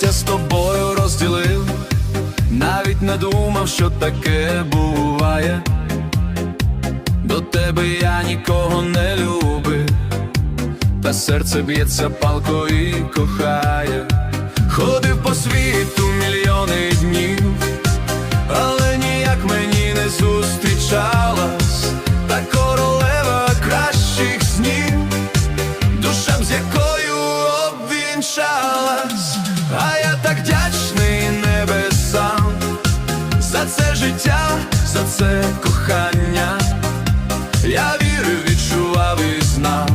життя з тобою розділив, навіть не думав, що таке буває. До тебе я нікого не любив, та серце б'ється палко і кохає. Обвінчалась, а я так вдячний небесам за це життя, за це кохання. Я вірив, відчував і знав,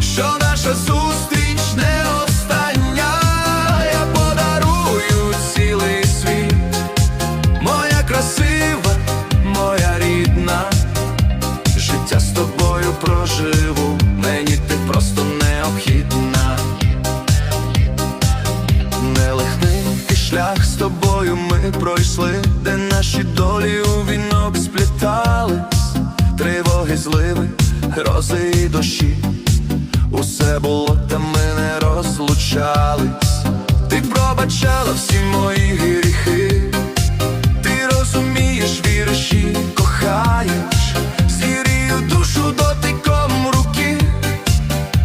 що наша зустріч не остання. Я подарую цілий світ, моя красива, моя рідна, життя з тобою проживу, мені ти просто необхідна. Шлях з тобою ми пройшли, де наші долі у вінок сплітались, тривоги зливи, грози і дощі. Усе було, та ми не розлучались. Ти пробачала всі мої гріхи, ти розумієш, віриш кохаєш, зірію душу дотиком руки.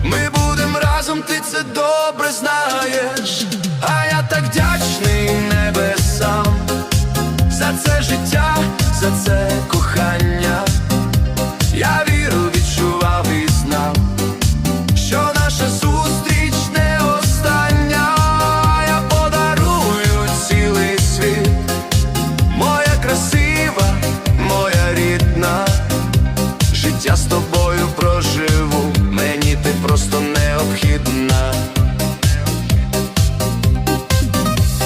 Ми будем разом, ти це добре знаєш, Життя з тобою проживу, мені ти просто необхідна.